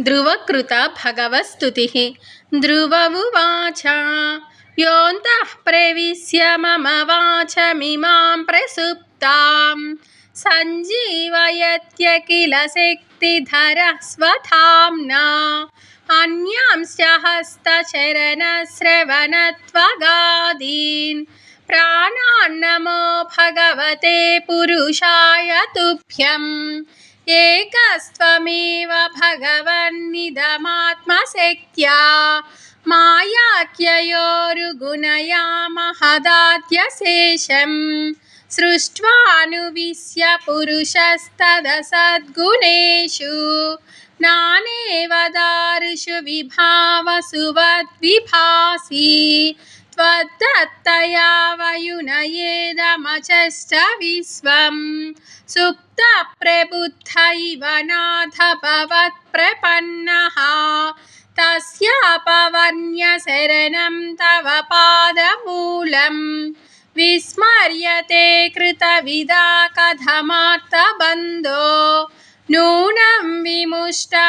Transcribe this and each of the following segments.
ध्रुवकृतभगवस्तुतिः ध्रुव उवाचा योऽन्तः प्रविश्य मम वाचमिमां प्रसुप्तां सञ्जीवयत्य किल शक्तिधरः स्वथाम्ना अन्यांश्च हस्तचरणश्रवणत्वगादीन् प्राणान्नमो भगवते पुरुषाय तुभ्यम्। एकस्त्वमेव भगवन्निदमात्मशक्त्या मायाख्ययोरुगुणया महदाद्यशेषं सृष्ट्वानुविश्य पुरुषस्तदसद्गुणेषु नानेव दारुषु विभावसुवद्विभासि त्वद्दत्तया वयुनयेदमचश्च विश्वं नाथ भवत्प्रपन्नः तस्यापवर्ण्यशरणं तव पादमूलं विस्मर्यते कृतविदा कथमार्तबन्धो नूनं विमुष्टमतयस्तव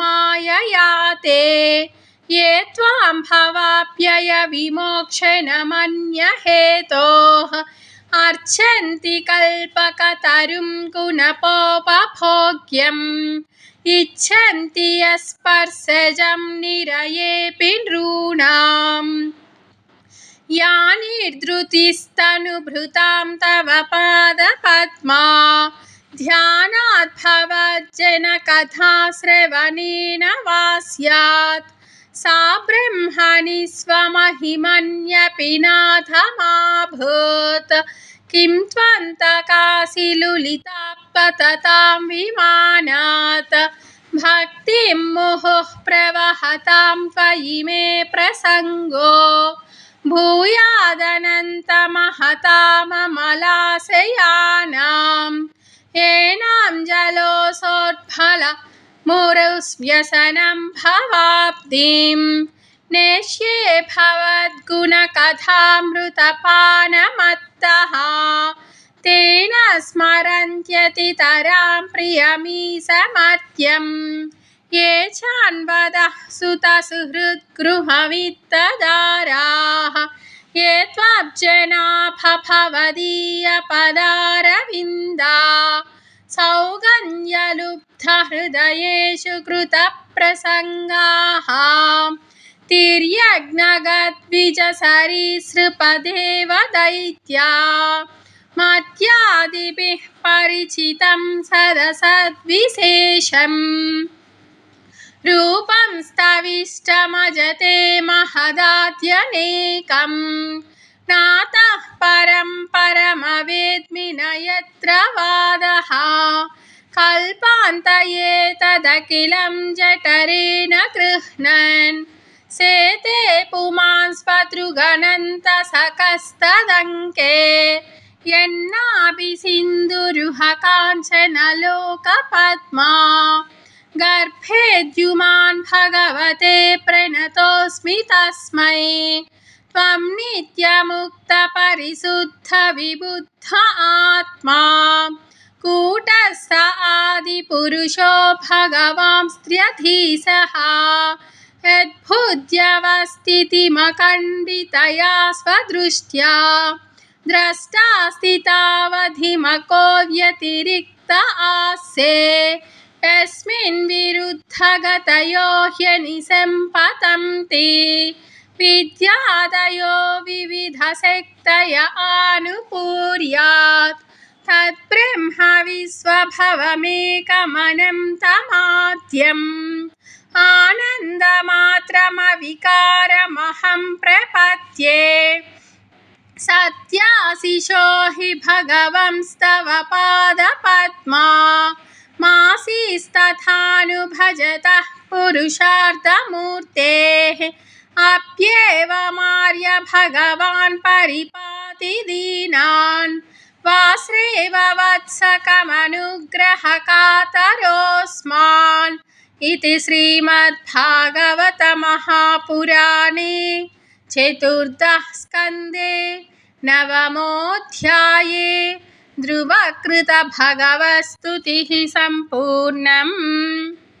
माययाते ये त्वां भवाप्यय विमोक्षणमन्यहेतोः अर्चन्ति कल्पकतरुं कुनपोपभोग्यम् इच्छन्ति यस्पर्शजं निरयेऽपि नॄणाम् या निर्धृतिस्तनुभृतां तव पादपद्मा ध्यानाद्भवज्जनकथाश्रवणेन वा स्यात् सा ब्रह्मणि स्वमहिमन्यपि नाथमाभूत् किं त्वन्तकाशिलुलितापततां विमानात्। भक्तिं मुहुः प्रवहतां त्वयि मे प्रसङ्गो। भूयादनन्तमहताममलाशयानां येनां जलोऽसोत्फल मुरुस्व्यसनं भवाब्धिं नेष्ये भवद्गुणकथामृतपानमत्तः तेन स्मरन्त्यतितरां प्रियमीशमर्त्यं ये चान्वदः सुतसुहृद्गृहवित्तदाराः ये त्वब्जनाभवदीयपदारविन्दा सौगन्यलुब्धहृदयेषु कृतप्रसङ्गाः तिर्यग्नगद्विजसरीसृपदेव दैत्या मत्यादिभिः परिचितं सदसद्विशेषम् रूपं स्तविष्टमजते महदाद्यनेकं नातः परं परमवेद्मि न यत्र वादः कल्पान्तये तदखिलं जठरेण गृह्णन् शेते पुमान् स्वतृगणन्तसकस्तदङ्के यन्नाभिसिन्धुरुह काञ्चनलोकपद्मा गर्भेद्युमान् भगवते प्रणतोऽस्मि तस्मै। त्वं नित्यमुक्तपरिशुद्धविबुद्ध आत्मा कूटस्थ आदिपुरुषो भगवां स्त्र्यधीसः यद्भुज्यवस्थितिमखण्डितया स्वदृष्ट्या द्रष्टा स्थितावधिमको व्यतिरिक्त आसे यस्मिन् विरुद्धगतयो ह्यनिसम्पतं ते विद्यादयो विविधशक्तय आनुपूर्यात्। तद्ब्रह्म विश्वभवमेकमनन्तमाद्यम् आनन्दमात्रमविकारमहं प्रपद्ये। सत्याशिषो हि भगवंस्तव पादपद्मा। मासीस्तथानुभजतः पुरुषार्थमूर्तेः। अप्येवमार्य भगवान् परिपाति दीनान् वास्रेव वत्सकमनुग्रहकातरोऽस्मान् इति श्रीमद्भागवतमहापुराणे चतुर्थः स्कन्दे नवमोऽध्याये ध्रुवकृतभगवस्तुतिः सम्पूर्णम्